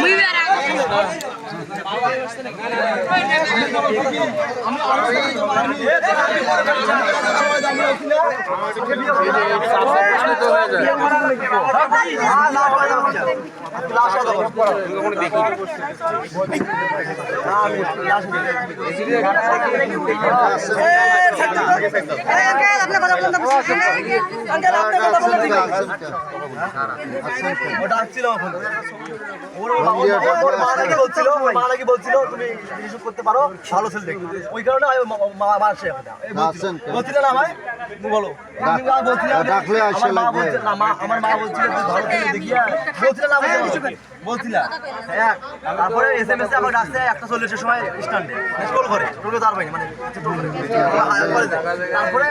মুই বেড়া ওটা আসছিল ওর ওর- ওর মা নাকি বলছিল, মা নাকি বলছিল, তুমি রিসিভ করতে পারো, ভালো ছেলে দেখে। ওই কারণে আমি মা- মা- মা এখন। এই বলছিল। আসেন কেন? বলছিলে না ভাই? বলো। আমি মা বলছিলাম যে- ডাকলে আসে মা লাগবে। না, মা- আমার মা বলছিল যে ভালো ছেলে দেখিয়া বলছিলে না বলছিলে? এক তারপরে এস এম এস আমার ডাকছে একটা চল্লিশের সময় স্ট্যান্ডে স্কুল করে টোটো তার পাইনি মানে টোটো করে। করে দেয়। তারপরে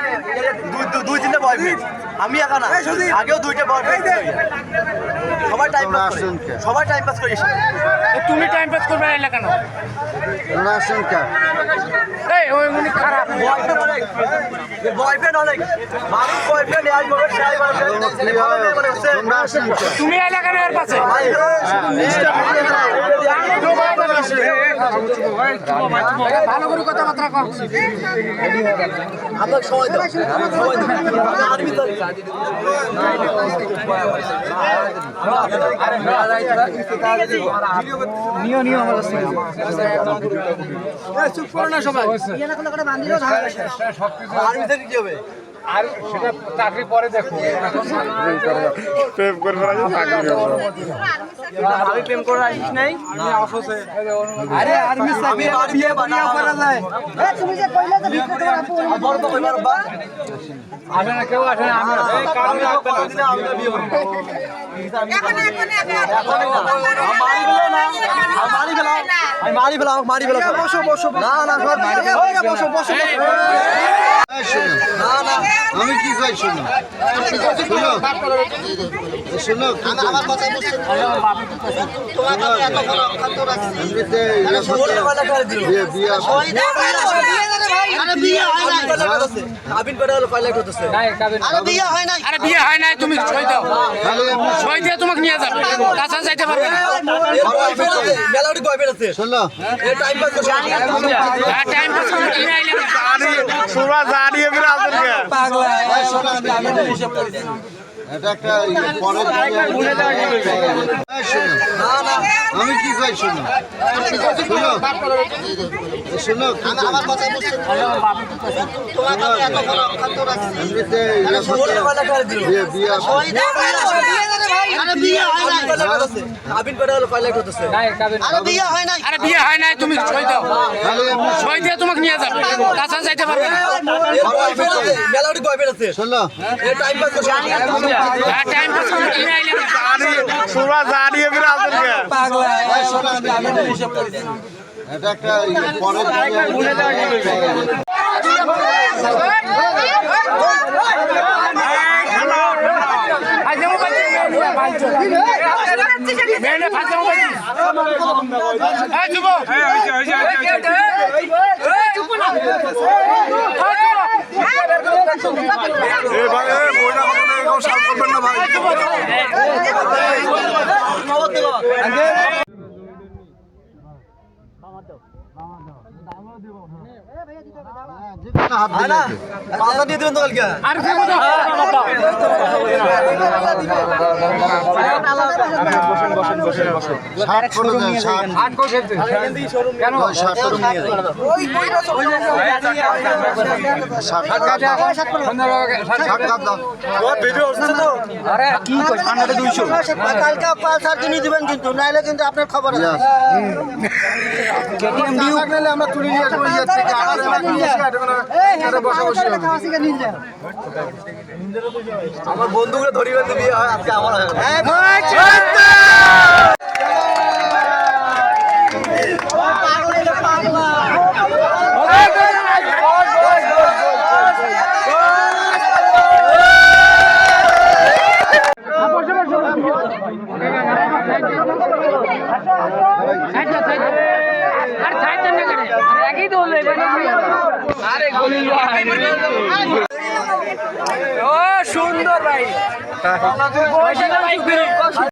দুই- দুই- দুই তিনটা বয়ফ্রেন্ড আমি একা না আগেও দুইটা বয়ফ্রেন্ড সবাই টাইম পাস করে সবাই টাইম পাস করে তুমি টাইম পাস করবে না কেন তোমরা এই ওই উনি খারাপ তুমি এর পাশে ভালো করে কথাবার্তা কও আপনার সময় দাও সময় দাও আর্মি তো আর্মি থেকে কি হবে? আর সেটা চাকরি পরে দেখো। আমি প্রেম করে আসিস নাই? আরে আর্মি আমি বিয়ে বানিয়ে করা যায়। তুমি যে কইলে তো ভিক্ষা তোমার আপু বড় তো কইবার বা আসে না কেউ আসে না আমরা আমি তো কোনদিন আমি তো বিয়ে করব এখন এখন আমি মারি না আমি আমি মারি ফেলা আমাকে মারি ফেলা বসো বসো না না সর বসো বসো না না আমি কি কই শুনো শুনো আমার কথা বুঝছ তোমার এত বড় রাখছি বিয়ে বিয়ে আরে বিয়ে হয় না আবিন করে হলো পাইলট হতেছে আরে বিয়ে হয় নাই। আরে বিয়ে হয় নাই তুমি ছয় দাও। ছয় দিয়ে তোমাকে নিয়ে যাবে। তাছাড়া যাইতে পারবে না। মেলাউডি বয়ফ্রেন্ড আছে। শোনো। টাইম পাস করছে টাইম পাস করে। কিনে আইলে এই শোনো আমি কি বলি? এটা একটা পরের না না। আমি কি কই শোনো? শোনো শোনো। আমার কথা বুঝছ। তোমাকে আমি এত বড় রাখছি। আরে বিয়ে হয় না আবিন করে হলো পাইলট হতেছে আরে বিয়ে হয় নাই। আরে বিয়ে হয় নাই তুমি ছয় দাও। ছয় দিয়ে তোমাকে নিয়ে যাবে। তাছাড়া যাইতে পারবে না। মেলাউডি বয়ফ্রেন্ড আছে শোনো। এ টাইম পাস করছে আর টাইম পাস করে কিনে আইলে এই শোনো আমি বলি? এটা একটা পরের ফাজলামো পাচ্ছি মেয়ে ফাজলামো পাচ্ছি এই হাত হয় না পাল্টা দিয়ে দিবেন তো কালকে আর কি বলো ষাট করে দেন ষাট আট করে খেলতে কেন নিয়ে কিনে দিবেন কিন্তু নাইলে কিন্তু আপনার খবর আছে. আমরা তুলে নিয়ে বসে আমার বন্ধুগুলো ধরিবেন বিয়ে হয় আজকে আমার হয়ে গেল। আর একই তো হলো আরে ও সুন্দর ভাই।